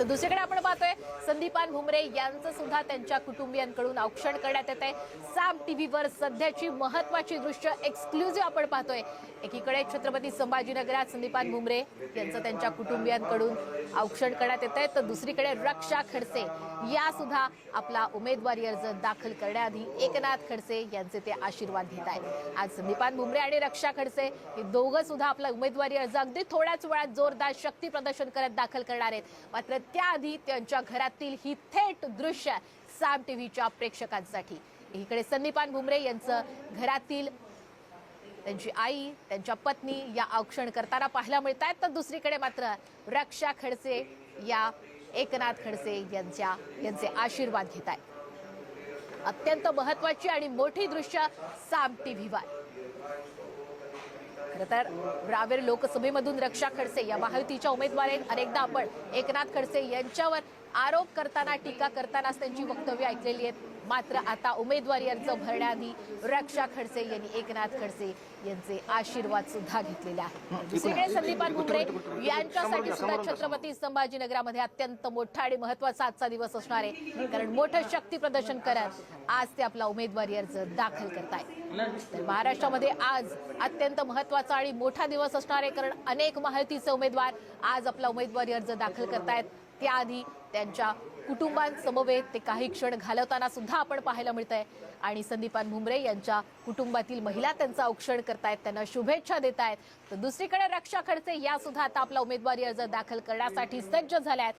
तर दुसरीकडे आपण पाहतोय संदीपान भुमरे यांचं सुद्धा त्यांच्या कुटुंबियांकडून औक्षण करण्यात येत आहे साम टीव्हीवर सध्याची महत्वाची दृश्य एक्सक्लुझिव्ह आपण पाहतोय. एकीकडे छत्रपती संभाजीनगरात संदीपान भुमरे यांचं त्यांच्या कुटुंबियांकडून औक्षण करण्यात येत आहे तर दुसरीकडे रक्षा खडसे या सुद्धा आपला उमेदवारी अर्ज दाखल करण्याआधी एकनाथ खडसे यांचे ते आशीर्वाद घेत आहेत. आज संदीपान भुमरे आणि रक्षा खडसे हे दोघं सुद्धा आपला उमेदवारी अर्ज अगदी थोड्याच वेळात जोरदार शक्ती प्रदर्शन करत दाखल करणार आहेत. मात्र त्याआधी त्यांच्या घरातील ही थेट दृश्य साम टीव्हीच्या प्रेक्षकांसाठी. एकीकडे संदीपान भुमरे यांचं घरातील त्यांची आई त्यांच्या पत्नी या औक्षण करताना पाहायला मिळत आहेत तर दुसरीकडे मात्र रक्षा खडसे या एकनाथ खडसे यांच्या यांचे आशीर्वाद घेत आहेत अत्यंत महत्वाची आणि मोठी दृश्य साम टीव्हीवर. तर रावेर लोकसभेमधून रक्षा खडसे या महायुतीच्या उमेदवार आहेत. अनेकदा आपण एकनाथ खडसे यांच्यावर आरोप करताना टीका करतानाच त्यांची वक्तव्य ऐकलेली आहेत. मात्र आता उमेदवारी अर्ज भरण्याआधी रक्षा खडसे यांनी एकनाथ खडसे यांचे आशीर्वाद सुद्धा घेतलेले आहेत. दुसरीकडे संदीपान भुमरे यांच्यासाठी सुद्धा छत्रपती संभाजीनगरामध्ये अत्यंत मोठा आणि महत्त्वाचा आजचा दिवस असणार आहे. कारण मोठं शक्ती प्रदर्शन करत आज ते आपला उमेदवारी अर्ज दाखल करतायत. तर महाराष्ट्रामध्ये आज अत्यंत महत्त्वाचा आणि मोठा दिवस असणार आहे. कारण अनेक महायुतीचे उमेदवार आज आपला उमेदवारी अर्ज दाखल करतायत. त्याआधी त्यांच्या कुटुंबांसमवेत ते काही क्षण घालवताना सुद्धा आपण पाहायला मिळत आहे आणि संदीपान भुमरे यांच्या कुटुंबातील महिला त्यांचा औक्षण करतायत त्यांना शुभेच्छा देत आहेत तर दुसरीकडे रक्षा खडसे या सुद्धा आता आपला उमेदवारी अर्ज दाखल करण्यासाठी सज्ज झाल्या आहेत